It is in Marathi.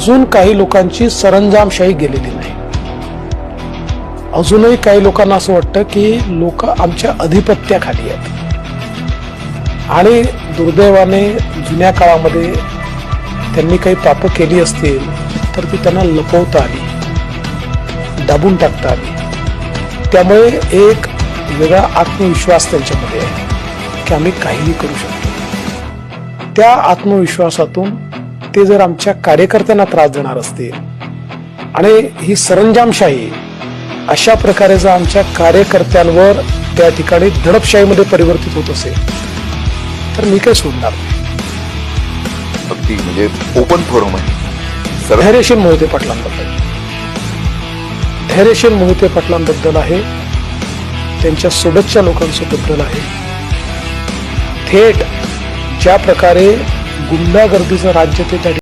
अजून काही लोकांची सरंजामशाही गेलेली नाही. अजूनही काही लोकांना असं वाटतं की लोक आमच्या अधिपत्याखाली आहेत. आणि दुर्दैवाने जुन्या काळामध्ये त्यांनी काही पाप केली असतील तर ती त्यांना लपवता आली दाबून टाकता आली. त्यामुळे एक वेगळा आत्मविश्वास त्यांच्यामध्ये आहे की आम्ही काहीही करू शकतो. त्या आत्मविश्वासातून ते जर आमच्या कार्यकर्त्यांना त्रास देणार असतील आणि ही सरंजामशाही अशा प्रकारे जर आमच्या कार्यकर्त्यांवर त्या ठिकाणी दडपशाहीमध्ये परिवर्तित होत असेल तर मी काय सोडणार. अगदी म्हणजे ओपन फोरम आहे. धैर्यशील मोहिते पाटलांबद्दल. धैर्यशील मोहिते पाटलांबद्दल आहे. त्यांच्या सोबतच्या लोकांसोबद्दल आहे. थेट ज्या प्रकारे गुंडागर्दीचं राज्य ते त्या